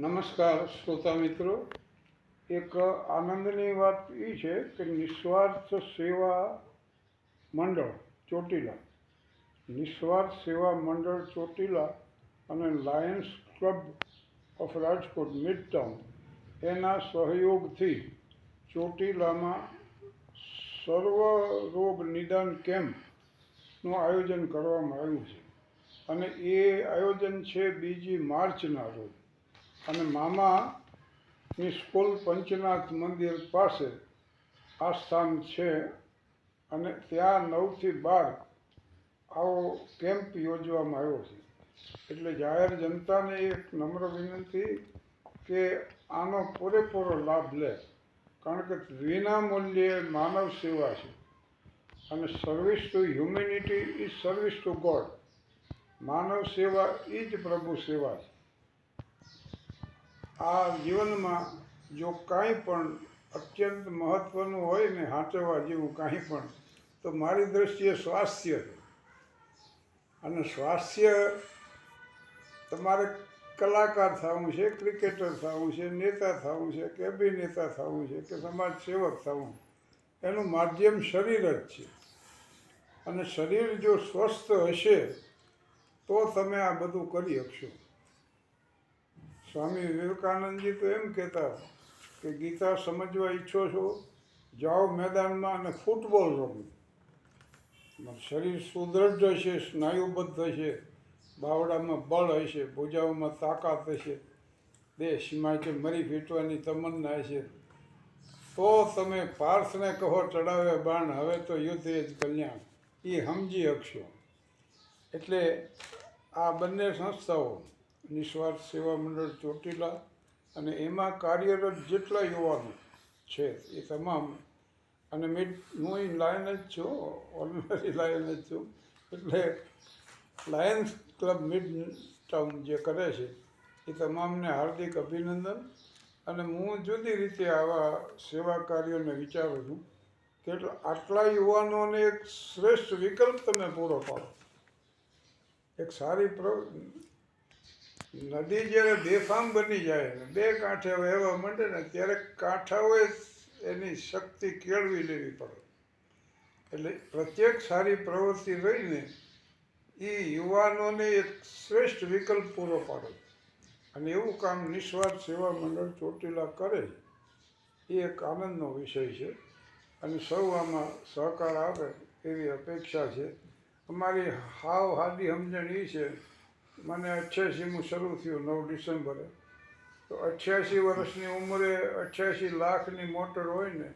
નમસ્કાર શ્રોતા મિત્રો. એક આનંદની વાત એ છે કે નિસ્વાર્થ સેવા મંડળ ચોટીલા. નિસ્વાર્થ સેવા મંડળ ચોટીલા અને lions club of Rajkot mid town એના સહયોગથી ચોટીલામાં સર્વ રોગ નિદાન કેમ્પનું આયોજન કરવામાં આવ્યું છે. અને એ આયોજન છે બીજી માર્ચના રોજ. અને મામાની સ્કૂલ પંચનાથ મંદિર પાસે આ સ્થાન છે અને ત્યાં નવથી બાર આવો કેમ્પ યોજવામાં આવ્યો છે. એટલે જાહેર જનતાને એક નમ્ર વિનંતી કે આનો પૂરેપૂરો લાભ લે, કારણ કે વિના મૂલ્યે માનવ સેવા છે. અને service to humanity is service to god માનવ સેવા એ જ પ્રભુ સેવા છે. આ જીવનમાં જો કાંઈ પણ અત્યંત મહત્ત્વનું હોય ને સાચવવા જેવું કાંઈ પણ, તો મારી દૃષ્ટિએ સ્વાસ્થ્ય અને સ્વાસ્થ્ય તમારે કલાકાર થવું છે, ક્રિકેટર થવું છે, નેતા થવું છે કે અભિનેતા થવું છે, કે સમાજ સેવક થવું, એનું માધ્યમ શરીર જ છે. અને શરીર જો સ્વસ્થ હશે, તો તમે આ બધું કરી શકશો. સ્વામી વિવેકાનંદજી તો એમ કહેતા કે ગીતા સમજવા ઈચ્છો છો, જાઓ મેદાનમાં અને ફૂટબોલ રમો. શરીર સુદૃઢ હશે, સ્નાયુબદ્ધ હશે બાવડામાં બળ હશે, ભૂજાઓમાં તાકાત હશે દેશ માટે મરી ફીટવાની તમન્ના હશે. તો તમે પાર્થને કહો ચડાવે બાણ, હવે તો યુદ્ધ એ જ કલ્યાણ. એ સમજી શકશો એટલે આ બંને સંસ્થાઓ નિસ્વાર્થ સેવા મંડળ ચોટીલા અને એમાં કાર્યરત જેટલા યુવાનો છે એ તમામ, અને મિડ હું એ લાયન જ છું ઓર્ડિનરી લાયન જ છું, એટલે લાયન્સ ક્લબ મિડ ટાઉન જે કરે છે એ તમામને હાર્દિક અભિનંદન, અને હું જુદી રીતે આવા સેવા કાર્યોને વિચારું છું કે આટલા યુવાનોને એક શ્રેષ્ઠ વિકલ્પ તમે પૂરો પાડો. એક સારી પ્ર નદી જ્યારે બેફામ બની જાય ને, બે કાંઠે વહેવા માંડે ને, ત્યારે કાંઠાઓએ એની શક્તિ કેળવી લેવી પડે. એટલે પ્રત્યેક સારી પ્રવૃત્તિ રહીને એ યુવાનોને એક શ્રેષ્ઠ વિકલ્પ પૂરો પાડે. અને એવું કામ નિસ્વાર્થ સેવા મંડળ ચોટીલા કરે એ એક આનંદનો વિષય છે. અને સૌ આમાં સહકાર આપે એવી અપેક્ષા છે. અમારી હાવ હાદી સમજણ એ છે મને અઠ્યાસીમું શરૂ થયું નવ ડિસેમ્બરે. તો અઠ્યાસી વર્ષની ઉંમરે અઠ્યાસી લાખની મોટર હોય ને,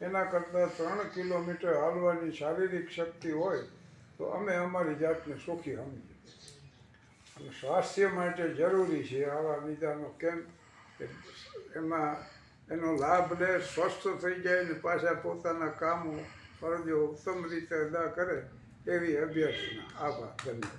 એના કરતાં ત્રણ કિલોમીટર હાલવાની શારીરિક શક્તિ હોય, તો અમે અમારી જાતને સુખી સમજીએ અને સ્વાસ્થ્ય માટે જરૂરી છે આવા નિદાનો કેમ્પ એમાં એનો લાભ લે, સ્વસ્થ થઈ જાય ને પાછા પોતાના કામો, ફરજો ઉત્તમ રીતે અદા કરે, એવી અભ્યર્થના આભાર. ધન્યવાદ.